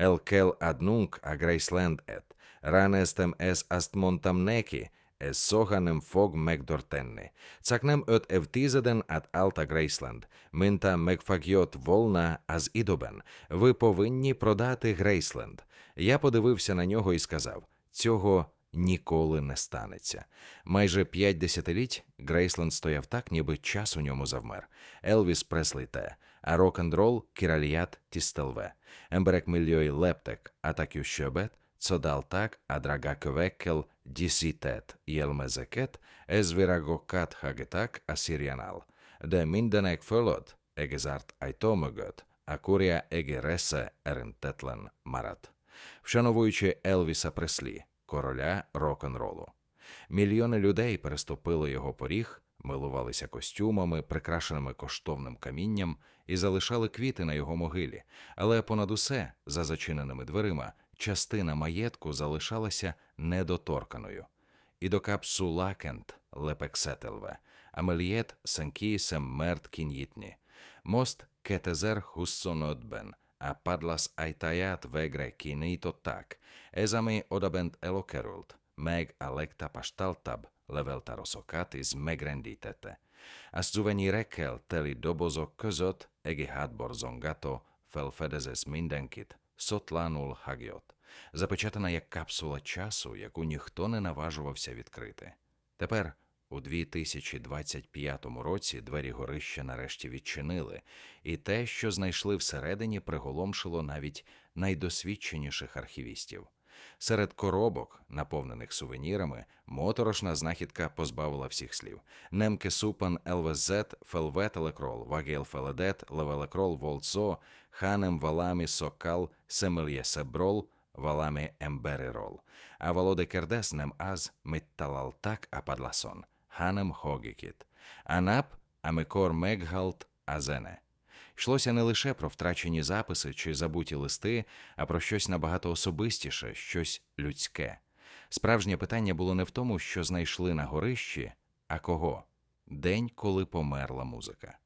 Elkel adnunc a Graceland et, ranestem es astmontam neki, es soganem fog megdortenni. Caknem öt evtizeden at alta Грейсленд, минта мегфагьот волна аз ідобен. Ви повинні продати Грейсленд. Я подивився на нього і сказав: цього ніколи не станеться. Майже п'ять десятиліть Грейсленд стояв так, ніби час у ньому завмер. Елвіс Преслі те, а рок-н-рол кіраліят тістелве. Емберек мільйой лептек, атакю щебет, цодал так, а драга квеккел дісітет viragokat hagetak a szirjanál, de mindenek fölött egezárt ajtó mögött a kúria егересе erintetlen maradt. Вшановуючи Елвіса Преслі, короля рок-н-ролу. Мільйони людей переступили його поріг, милувалися костюмами, прикрашеними коштовним камінням, і залишали квіти на його могилі. Але понад усе, за зачиненими дверима, частина маєтку залишалася недоторканою. І до капсу лакент лепексетелве, амельєт сенкі семмерт кін'їтні. Мост кетезер хуссонодбен, а падлас айтаят вегре кінейто так, езами одабент елокерult, meg a legtapasztaltabb leveltárosokat is megrendítette. A szuvenírekkel teli dobozok között egi hátborzongató felfedezesz mindenkit, сотланул Хагйот, запечатана як капсула часу, яку ніхто не наважувався відкрити. Тепер, у 2025 році, двері горища нарешті відчинили, і те, що знайшли всередині, приголомшило навіть найдосвідченіших архівістів. Серед коробок, наповнених сувенірами, моторошна знахідка позбавила всіх слів. Немке супан ЛВЗ, фелветелекрол, вагел феледет, левелекрол волцо, ханем валами сокал, семельє себрол, валами емберерол. А володе кердес нем аз митталалтак ападласон, ханем хогікіт. Анап амекор меггалт азене. Йшлося не лише про втрачені записи чи забуті листи, а про щось набагато особистіше, щось людське. Справжнє питання було не в тому, що знайшли на горищі, а кого день, коли померла музика.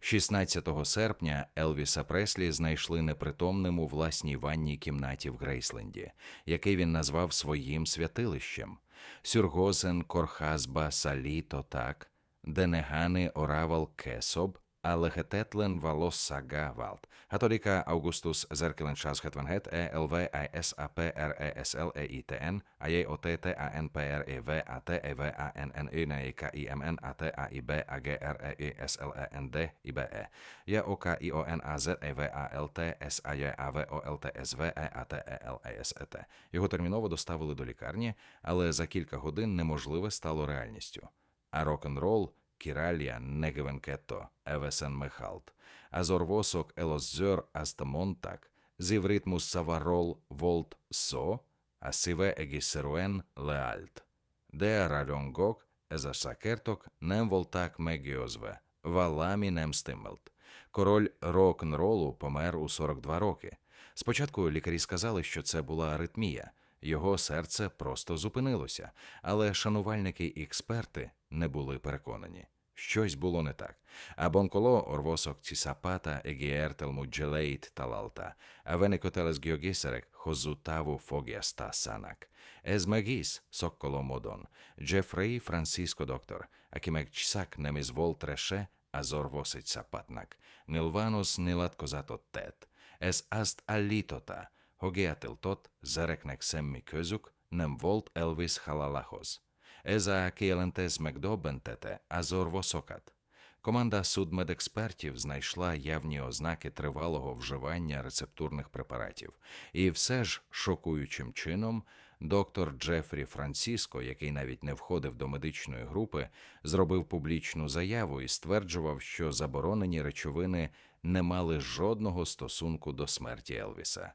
16 серпня Елвіса Преслі знайшли непритомним у власній ванній кімнаті в Грейсленді, який він назвав своїм святилищем Сюргозен, Корхазба, Саліто, так, Денегани, Оравал, Кесоб, a lehetetlen valósággá vált. Hatodika Augustus 1977 ELV ISAP RESL EITN AJOTT ANPREV AT EV ANN INEK IMN AT AIB AGREI SLEND IBE JOK ION AZ EV ALT SAJ AVOLT SV EAT EL ESET. Його терміново доставили до лікарні, але за кілька годин неможливе стало реальністю. А рок-н-рол – Кіралія Негевенкето, Евесен Мехалт, Азорвосок Елоззер Астамонтак, Зівритмус Саварол Волт Со, Асиве Егісеруен Леальт, Де Ральонгок, Езасакерток, Немволтак Мегіозве, Валамі Немстимелт. Король рок-н-ролу помер у 42 роки. Спочатку лікарі сказали, що це була аритмія, його серце просто зупинилося, але шанувальники і експерти не були переконані. Щось було не так. А бонколо орвосок цісапата егіертел муджелейт талалта, а веникотелес геогісерек хозутаву фогіаста санак. Ез магіс сокколо модон, Джефрей Франциско доктор, акімек чсак немізвол треше, азор восить сапатнак, нилванос нилаткозато тет, ез аст алітота, hogéatil tot, zereknek semmi közük, nem volt Elvis halálához. Ez a kijelentez megдобентете азорвосокат. Команда судмедекспертів знайшла явні ознаки тривалого вживання рецептурних препаратів, і все ж шокуючим чином доктор Джефрі Франциско, який навіть не входив до медичної групи, зробив публічну заяву і стверджував, що заборонені речовини не мали жодного стосунку до смерті Елвіса.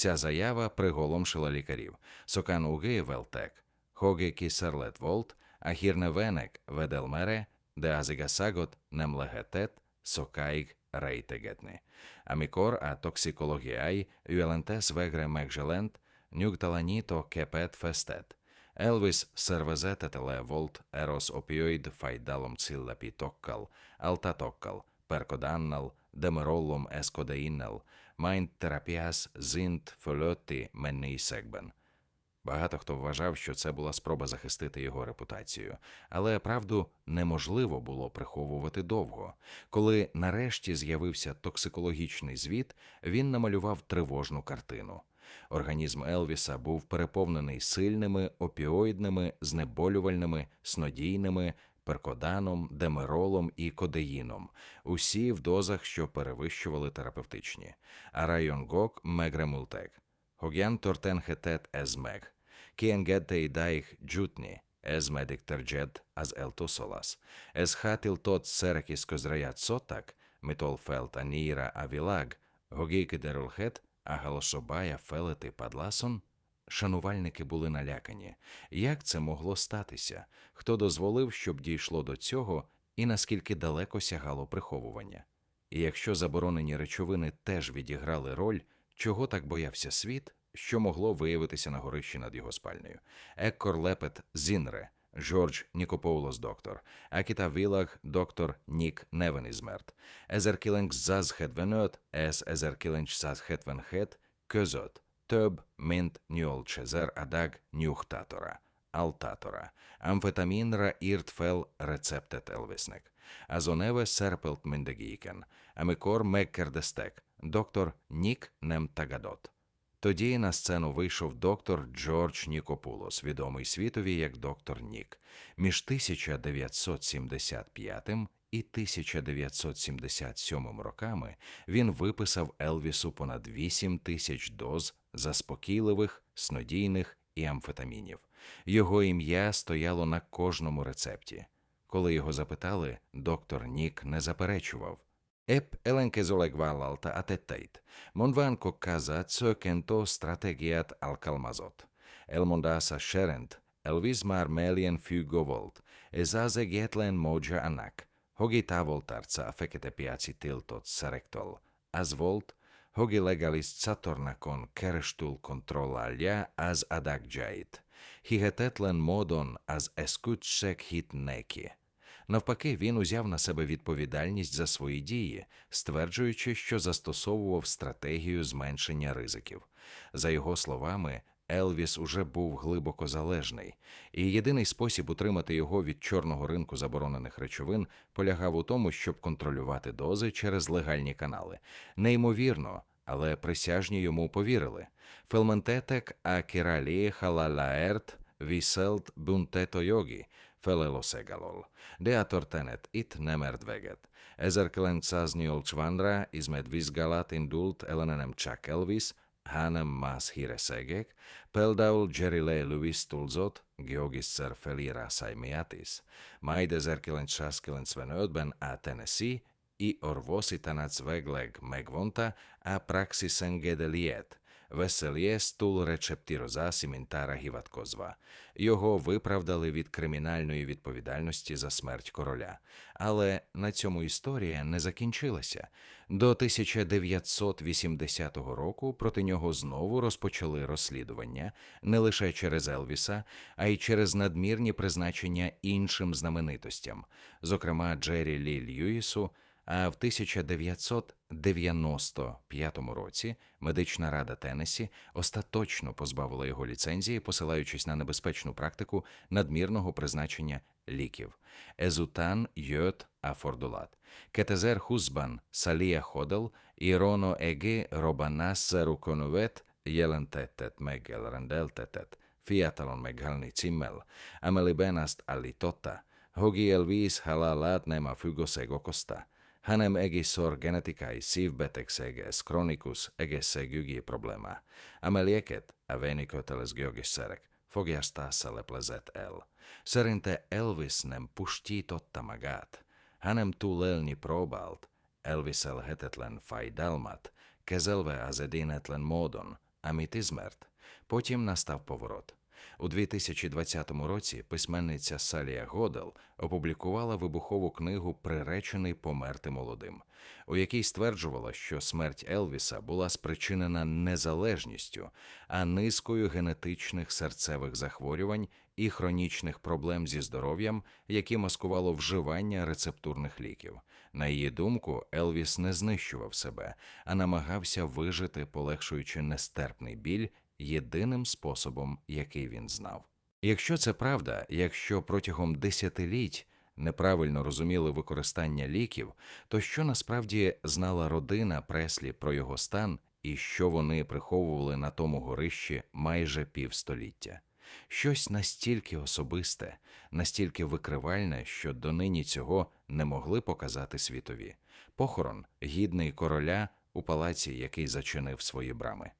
Ця заява приголомшила лікарів. Сокан Уги Велтек, Хоги Кісерлет Волт, Ахірне Венек Веделмере, Деазигасагот Немлегетет, Сокайг Рейтегетни, Амікор а токсикологіай, Юелентес Вегре Мекжелент, Нюкталаніто Кепет Фестет, Елвіс Сервезететеле Волт, Ерос Опіоїд Файдалом Циллепі Токкал, Алтатоккал, Перкоданнал, Демероллом Ескодеіннел, Therapias sind Fölötti Menni Segben. Багато хто вважав, що це була спроба захистити його репутацію, але правду неможливо було приховувати довго. Коли нарешті з'явився токсикологічний звіт, він намалював тривожну картину. Організм Елвіса був переповнений сильними опіоїдними, знеболювальними, снодійними, перкоданом, демеролом і кодеїном, усі в дозах, що перевищували терапевтичні. А районгок мегремултек. Hogyan történhetett ez meg? Ki engedte idáig jutni? Ez meddig terjed az eltoszolas. Ez hátiltott szerekis közrejátszottak, mitől felt a níra a világ, hogy kiderülhet, а галошобая фелети падласон? Шанувальники були налякані. Як це могло статися? Хто дозволив, щоб дійшло до цього, і наскільки далеко сягало приховування? І якщо заборонені речовини теж відіграли роль, чого так боявся світ, що могло виявитися на горищі над його спальнею? Еккор Лепет Зінре, Жордж Нікопоулос доктор, Акіта Вілаг доктор Нік Невенізмерт, százhetvenöt, ez 1977 között több mint 8000 adag nyugtatóra, altátora, amfetaminra írt fel receptet Elvisnek. Azon neve szerepelt mindegyéken, amikor megkérdeztek, доктор Нік tagadott. Тоді на сцену вийшов доктор Джордж Нікопулос, відомий світові як доктор Нік. Між 1975 і 1977 роками він виписав Елвісу понад 8 тисяч доз заспокійливих, снодійних і амфетамінів. Його ім'я стояло на кожному рецепті. Коли його запитали, доктор Нік не заперечував. Épp ellenkezőleg vállalta a tetteit, mondván kokkáza csökkentő stratégiát alkalmazott. Elmondása szerint Elvis már mélyen függő volt, ez az egyetlen módja annak, hogy távoltartsa a fekete piaci tiltott szerektől. Az volt, hogy legális csatornákon keresztül kontrollálja az adagjáit. Hihetetlen módon az esküdtség hit neki. Навпаки, він узяв на себе відповідальність за свої дії, стверджуючи, що застосовував стратегію зменшення ризиків. За його словами, Елвіс уже був глибоко залежний, і єдиний спосіб утримати його від чорного ринку заборонених речовин полягав у тому, щоб контролювати дози через легальні канали. Неймовірно, але присяжні йому повірили. Фелментетек акіралі халалаерт віселт бунтето йогі – felelősségelől. De a történet itt nem ért véget. 1980-ra hanem más híreszegek, például Jerry Lee Lewis tulzott Georgisszer felé Rászáj Miatis, majd 1995-ben a Tennessee i orvosi tanács végleg megvonta a praxis engedélyét, Веселє стул рецептіроза Сімінтара Гіваткозва. Його виправдали від кримінальної відповідальності за смерть короля. Але на цьому історія не закінчилася. До 1980 року проти нього знову розпочали розслідування не лише через Елвіса, а й через надмірні призначення іншим знаменитостям, зокрема Джері Лі Льюісу. А в 1995 році медична рада Теннесі остаточно позбавила його ліцензії, посилаючись на небезпечну практику надмірного призначення ліків. Езутан Йот Афордулат, Кетезер Хузбан, Салія Ходел, Іроно Еги Робанас Руконовет, Jelentettet meg elrendeltetett, fiatalon meghalni cimmel, ameliben azt állította, hogy Elvis halálát nem a függőség okozta, hanem egészszor genetikai szívbetegség, ez kronikus egészségügyi probléma, amelyeket a véni kötelező fogyasztása leplezett el. Szerinte Elvis nem pusztította magát, hanem túlélni próbált, elviselhetetlen fájdalmat, kezelve az edénetlen módon, amit ismert. Потім настав поворот. У 2020 році письменниця Салія Годел опублікувала вибухову книгу Приречений померти молодим, у якій стверджувала, що смерть Елвіса була спричинена незалежністю, а низкою генетичних серцевих захворювань і хронічних проблем зі здоров'ям, які маскувало вживання рецептурних ліків. На її думку, Елвіс не знищував себе, а намагався вижити, полегшуючи нестерпний біль єдиним способом, який він знав. Якщо це правда, якщо протягом десятиліть неправильно розуміли використання ліків, то що насправді знала родина Преслі про його стан і що вони приховували на тому горищі майже півстоліття? Щось настільки особисте, настільки викривальне, що донині цього не могли показати світові. Похорон гідний короля у палаці, який зачинив свої брами.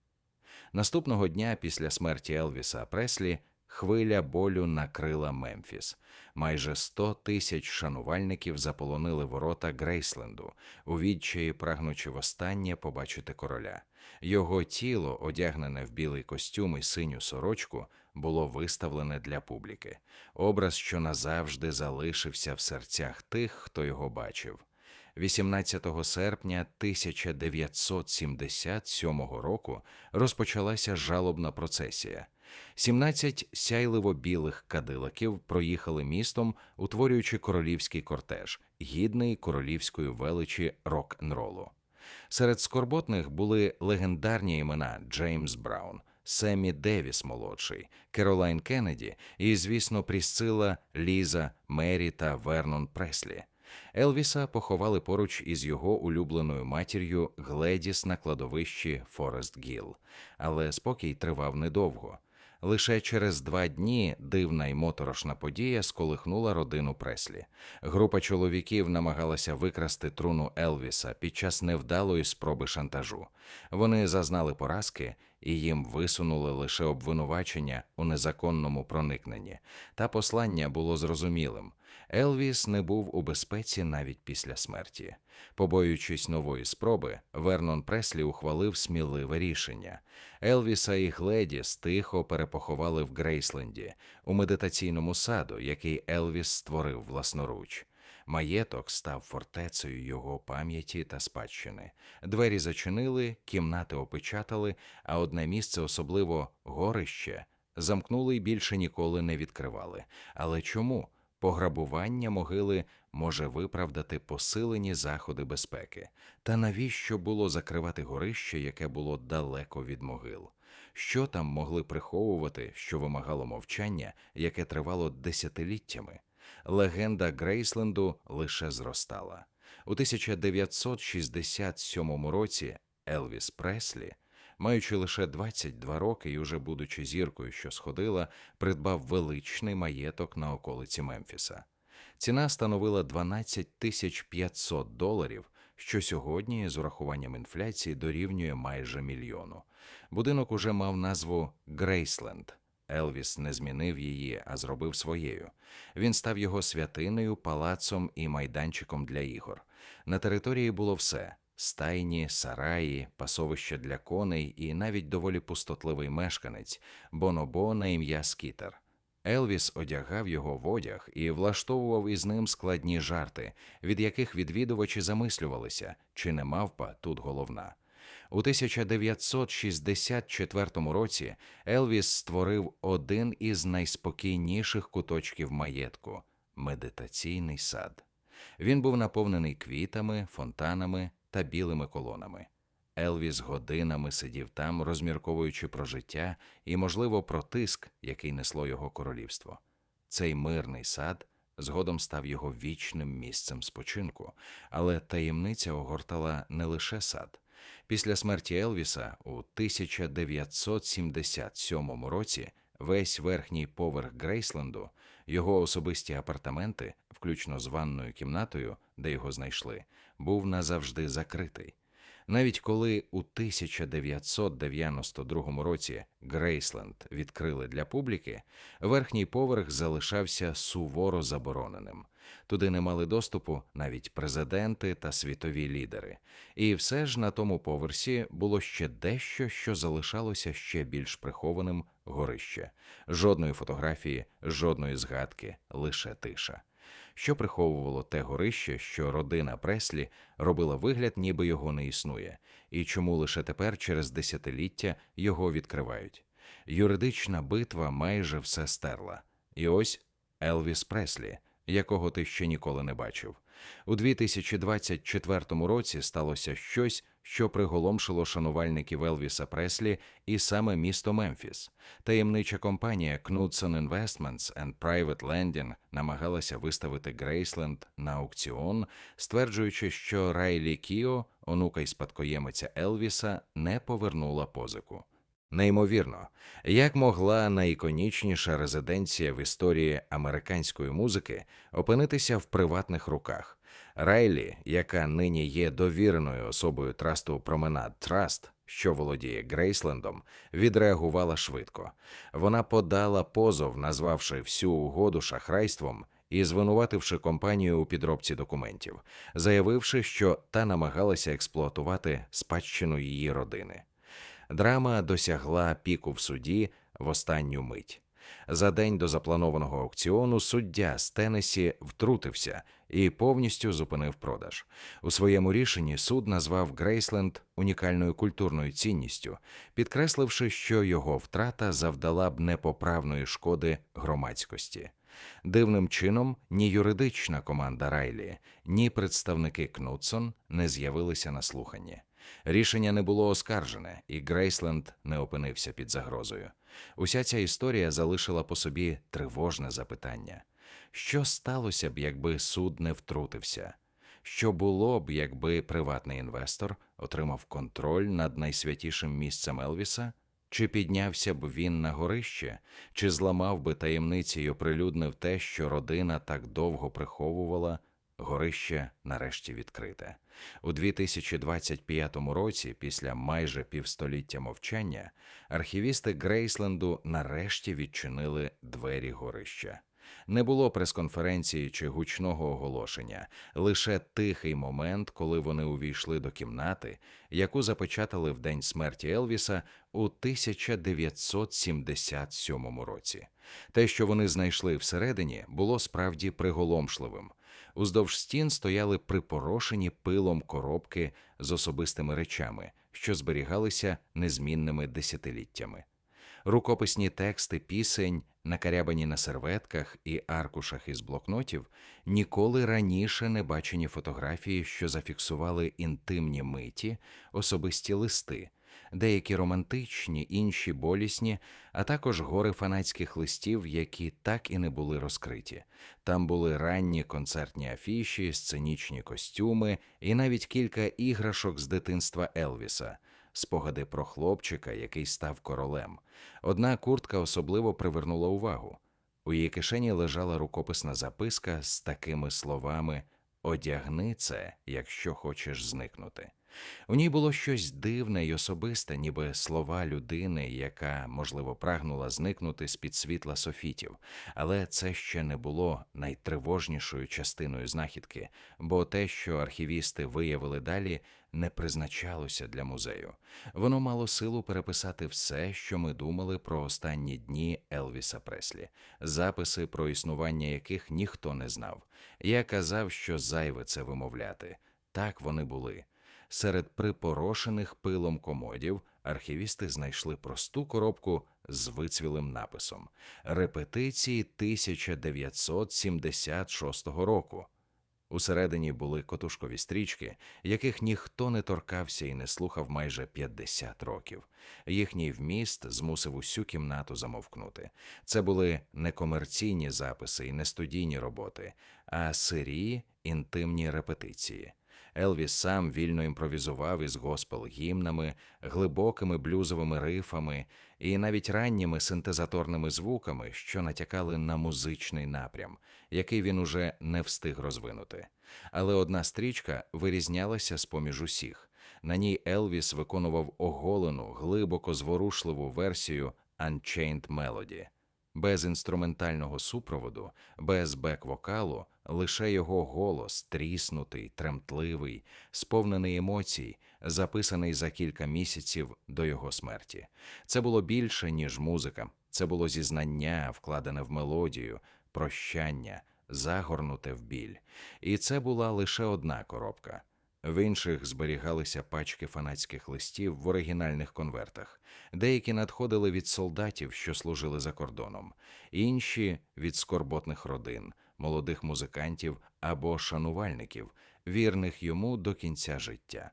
Наступного дня після смерті Елвіса Преслі хвиля болю накрила Мемфіс. Майже 100 тисяч шанувальників заполонили ворота Грейсленду, у відчаї прагнучи востаннє побачити короля. Його тіло, одягнене в білий костюм і синю сорочку, було виставлене для публіки. Образ, що назавжди залишився в серцях тих, хто його бачив. 18 серпня 1977 року розпочалася жалобна процесія. 17 сяйливо-білих кадилаків проїхали містом, утворюючи королівський кортеж, гідний королівської величі рок-н-ролу. Серед скорботних були легендарні імена Джеймс Браун, Семі Девіс молодший, Керолайн Кеннеді і, звісно, Прісцила, Ліза, Мері та Вернон Преслі. Елвіса поховали поруч із його улюбленою матір'ю Гледіс на кладовищі Форест Гіл, але спокій тривав недовго. Лише через два дні дивна й моторошна подія сколихнула родину Преслі. Група чоловіків намагалася викрасти труну Елвіса під час невдалої спроби шантажу. Вони зазнали поразки і їм висунули лише обвинувачення у незаконному проникненні. Та послання було зрозумілим. Елвіс не був у безпеці навіть після смерті. Побоюючись нової спроби, Вернон Преслі ухвалив сміливе рішення. Елвіса і Гледіс тихо перепоховали в Грейсленді у медитаційному саду, який Елвіс створив власноруч. Маєток став фортецею його пам'яті та спадщини. Двері зачинили, кімнати опечатали, а одне місце, особливо горище, замкнули і більше ніколи не відкривали. Але чому? Пограбування могили може виправдати посилені заходи безпеки. Та навіщо було закривати горище, яке було далеко від могил? Що там могли приховувати, що вимагало мовчання, яке тривало десятиліттями? Легенда Грейсленду лише зростала. У 1967 році Елвіс Преслі маючи лише 22 роки і уже будучи зіркою, що сходила, придбав величний маєток на околиці Мемфіса. Ціна становила 12 тисяч 500 доларів, що сьогодні, з урахуванням інфляції, дорівнює майже мільйону. Будинок уже мав назву Грейсленд. Елвіс не змінив її, а зробив своєю. Він став його святиною, палацом і майданчиком для ігор. На території було все: стайні, сараї, пасовище для коней і навіть доволі пустотливий мешканець, бонобо на ім'я Скітер. Елвіс одягав його в одяг і влаштовував із ним складні жарти, від яких відвідувачі замислювалися, чи не мавпа тут головна. У 1964 році Елвіс створив один із найспокійніших куточків маєтку медитаційний сад. Він був наповнений квітами, фонтанами та білими колонами. Елвіс годинами сидів там, розмірковуючи про життя і, можливо, про тиск, який несло його королівство. Цей мирний сад згодом став його вічним місцем спочинку, але таємниця огортала не лише сад. Після смерті Елвіса у 1977 році весь верхній поверх Грейсленду, його особисті апартаменти, включно з ванною кімнатою, де його знайшли, був назавжди закритий. Навіть коли у 1992 році Грейсленд відкрили для публіки, верхній поверх залишався суворо забороненим. Туди не мали доступу навіть президенти та світові лідери. І все ж на тому поверсі було ще дещо, що залишалося ще більш прихованим горище. Жодної фотографії, жодної згадки, лише тиша. Що приховувало те горище, що родина Преслі робила вигляд, ніби його не існує, і чому лише тепер, через десятиліття, його відкривають. Юридична битва майже все стерла. І ось Елвіс Преслі, якого ти ще ніколи не бачив. У 2024 році сталося щось, що приголомшило шанувальників Елвіса Преслі і саме місто Мемфіс. Таємнича компанія Knudson Investments and Private Lending намагалася виставити Грейсленд на аукціон, стверджуючи, що Райлі Кіо, онука й спадкоємиця Елвіса, не повернула позику. Неймовірно, як могла найіконічніша резиденція в історії американської музики опинитися в приватних руках. Райлі, яка нині є довіреною особою трасту Променад Траст, що володіє Грейслендом, відреагувала швидко. Вона подала позов, назвавши всю угоду шахрайством і звинувативши компанію у підробці документів, заявивши, що та намагалася експлуатувати спадщину її родини. Драма досягла піку в суді в останню мить. За день до запланованого аукціону суддя з Теннесі втрутився і повністю зупинив продаж. У своєму рішенні суд назвав Грейсленд унікальною культурною цінністю, підкресливши, що його втрата завдала б непоправної шкоди громадськості. Дивним чином ні юридична команда Райлі, ні представники Кнутсон не з'явилися на слуханні. Рішення не було оскаржене, і Грейсленд не опинився під загрозою. Уся ця історія залишила по собі тривожне запитання: що сталося б, якби суд не втрутився? Що було б, якби приватний інвестор отримав контроль над найсвятішим місцем Елвіса? Чи піднявся б він на горище, чи зламав би таємниці й оприлюднив те, що родина так довго приховувала, горище нарешті відкрите. У 2025 році, після майже півстоліття мовчання, архівісти Грейсленду нарешті відчинили двері горища. Не було прес-конференції чи гучного оголошення, лише тихий момент, коли вони увійшли до кімнати, яку запечатали в день смерті Елвіса у 1977 році. Те, що вони знайшли всередині, було справді приголомшливим. Уздовж стін стояли припорошені пилом коробки з особистими речами, що зберігалися незмінними десятиліттями. Рукописні тексти пісень, накарябані на серветках і аркушах із блокнотів, ніколи раніше не бачені фотографії, що зафіксували інтимні миті, особисті листи, деякі романтичні, інші болісні, а також гори фанатських листів, які так і не були розкриті. Там були ранні концертні афіші, сценічні костюми і навіть кілька іграшок з дитинства Елвіса. Спогади про хлопчика, який став королем. Одна куртка особливо привернула увагу. У її кишені лежала рукописна записка з такими словами Одягни це, якщо хочеш зникнути. У ній було щось дивне й особисте, ніби слова людини, яка, можливо, прагнула зникнути з під світла софітів, але це ще не було найтривожнішою частиною знахідки, бо те, що архівісти виявили далі, не призначалося для музею. Воно мало силу переписати все, що ми думали про останні дні Елвіса Преслі, записи, про існування яких ніхто не знав. Я казав, що зайве це вимовляти. Так вони були. Серед припорошених пилом комодів архівісти знайшли просту коробку з вицвілим написом Репетиції 1976 року. Усередині були котушкові стрічки, яких ніхто не торкався і не слухав майже 50 років. Їхній вміст змусив усю кімнату замовкнути. Це були не комерційні записи і не студійні роботи, а сирі інтимні репетиції. Елвіс сам вільно імпровізував із госпел гімнами, глибокими блюзовими рифами і навіть ранніми синтезаторними звуками, що натякали на музичний напрям, який він уже не встиг розвинути. Але одна стрічка вирізнялася з поміж усіх. На ній Елвіс виконував оголену, глибоко зворушливу версію Unchained Melody. Без інструментального супроводу, без бек-вокалу, лише його голос, тріснутий, тремтливий, сповнений емоцій, записаний за кілька місяців до його смерті. Це було більше, ніж музика. Це було зізнання, вкладене в мелодію, прощання, загорнуте в біль. І це була лише одна коробка. В інших зберігалися пачки фанатських листів в оригінальних конвертах. Деякі надходили від солдатів, що служили за кордоном, інші від скорботних родин, молодих музикантів або шанувальників, вірних йому до кінця життя.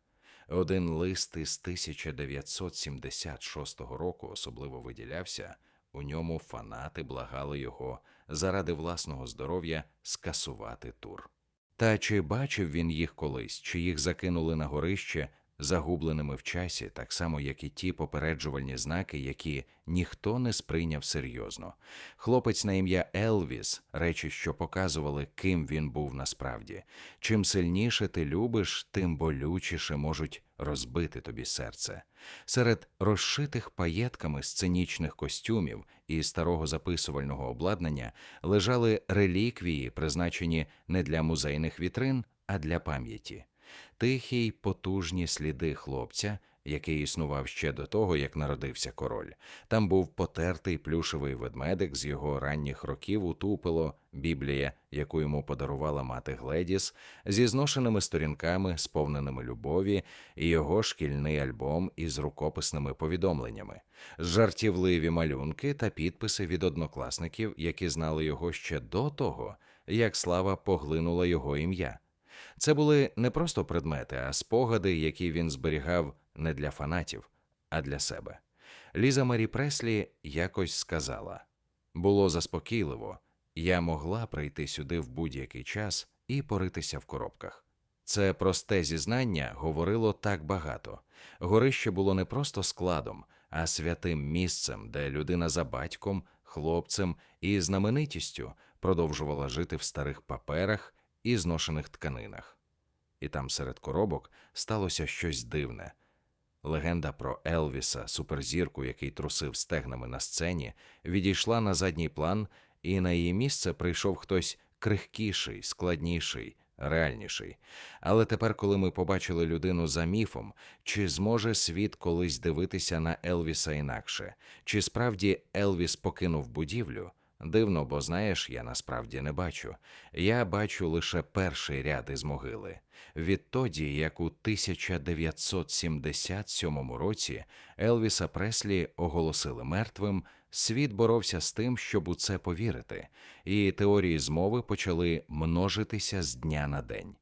Один лист із 1976 року особливо виділявся. У ньому фанати благали його заради власного здоров'я скасувати тур. Та чи бачив він їх колись, чи їх закинули на горище, загубленими в часі, так само, як і ті попереджувальні знаки, які ніхто не сприйняв серйозно. Хлопець на ім'я Елвіс, речі, що показували, ким він був насправді. Чим сильніше ти любиш, тим болючіше можуть розбити тобі серце. Серед розшитих паєтками сценічних костюмів і старого записувального обладнання лежали реліквії, призначені не для музейних вітрин, а для пам'яті. Тихі й потужні сліди хлопця, який існував ще до того, як народився король. Там був потертий плюшевий ведмедик з його ранніх років у тупело, Біблія, яку йому подарувала мати Гледіс, зі зношеними сторінками, сповненими любові, і його шкільний альбом із рукописними повідомленнями, жартівливі малюнки та підписи від однокласників, які знали його ще до того, як слава поглинула його ім'я. Це були не просто предмети, а спогади, які він зберігав не для фанатів, а для себе. Ліза Марі Преслі якось сказала: було заспокійливо, я могла прийти сюди в будь-який час і поритися в коробках. Це просте зізнання говорило так багато. Горище було не просто складом, а святим місцем, де людина за батьком, хлопцем і знаменитістю продовжувала жити в старих паперах і зношених тканинах. І там серед коробок сталося щось дивне. Легенда про Елвіса, суперзірку, який трусив стегнами на сцені, відійшла на задній план, і на її місце прийшов хтось крихкіший, складніший, реальніший. Але тепер, коли ми побачили людину за міфом, чи зможе світ колись дивитися на Елвіса інакше? Чи справді Елвіс покинув будівлю? Дивно, бо знаєш, я насправді не бачу. Я бачу лише перший ряд із могили. Відтоді, як у 1977 році Елвіса Преслі оголосили мертвим, світ боровся з тим, щоб у це повірити, і теорії змови почали множитися з дня на день.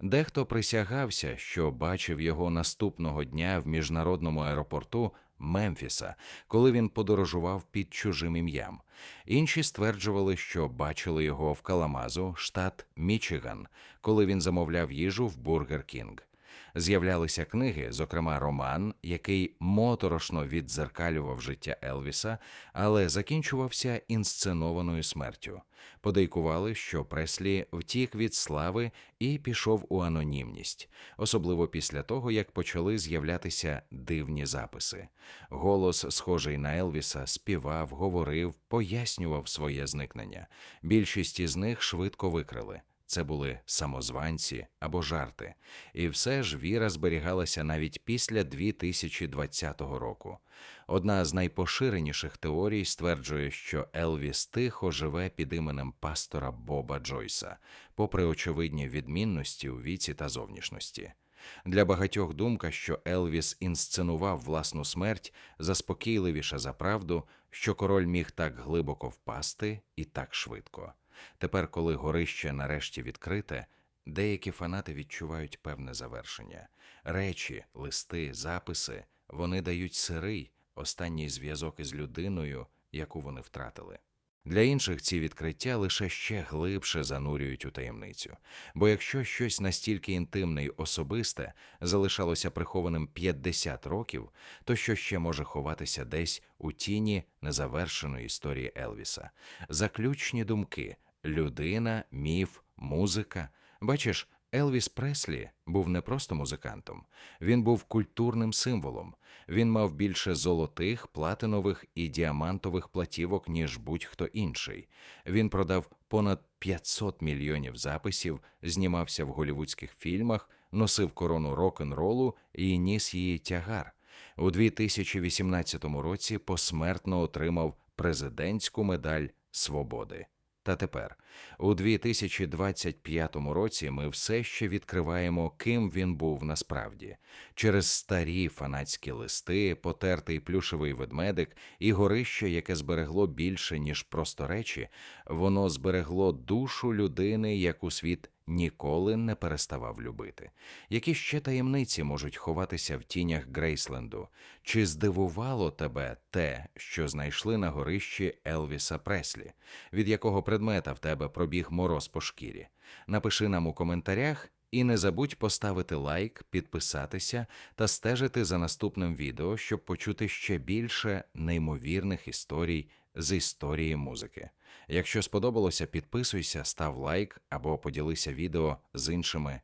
Дехто присягався, що бачив його наступного дня в міжнародному аеропорту Мемфіса, коли він подорожував під чужим ім'ям. Інші стверджували, що бачили його в Каламазу, штат Мічиган, коли він замовляв їжу в Бургер Кінг. З'являлися книги, зокрема роман, який моторошно віддзеркалював життя Елвіса, але закінчувався інсценованою смертю. Подейкували, що Преслі втік від слави і пішов у анонімність, особливо після того, як почали з'являтися дивні записи. Голос, схожий на Елвіса, співав, говорив, пояснював своє зникнення. Більшість із них швидко викрили. Це були самозванці або жарти, і все ж віра зберігалася навіть після 2020 року. Одна з найпоширеніших теорій стверджує, що Елвіс тихо живе під іменем пастора Боба Джойса, попри очевидні відмінності у віці та зовнішності. Для багатьох думка, що Елвіс інсценував власну смерть, заспокійливіша за правду, що король міг так глибоко впасти і так швидко. Тепер, коли горище нарешті відкрите, деякі фанати відчувають певне завершення. Речі, листи, записи вони дають сирий, останній зв'язок із людиною, яку вони втратили. Для інших ці відкриття лише ще глибше занурюють у таємницю. Бо якщо щось настільки інтимне й особисте залишалося прихованим 50 років, то що ще може ховатися десь у тіні незавершеної історії Елвіса? Заключні думки людина, міф, музика. Бачиш, Елвіс Преслі був не просто музикантом, він був культурним символом. Він мав більше золотих, платинових і діамантових платівок, ніж будь-хто інший. Він продав понад 500 мільйонів записів, знімався в голівудських фільмах, носив корону рок-н-ролу і ніс її тягар. У 2018 році посмертно отримав президентську медаль свободи. Та тепер, у 2025 році, ми все ще відкриваємо, ким він був насправді. Через старі фанатські листи, потертий плюшевий ведмедик і горище, яке зберегло більше, ніж просто речі, воно зберегло душу людини, яку світ ніколи не переставав любити. Які ще таємниці можуть ховатися в тінях Грейсленду? Чи здивувало тебе те, що знайшли на горищі Елвіса Преслі, від якого предмета в тебе пробіг мороз по шкірі? Напиши нам у коментарях і не забудь поставити лайк, підписатися та стежити за наступним відео, щоб почути ще більше неймовірних історій з історії музики. Якщо сподобалося, підписуйся, став лайк або поділися відео з іншими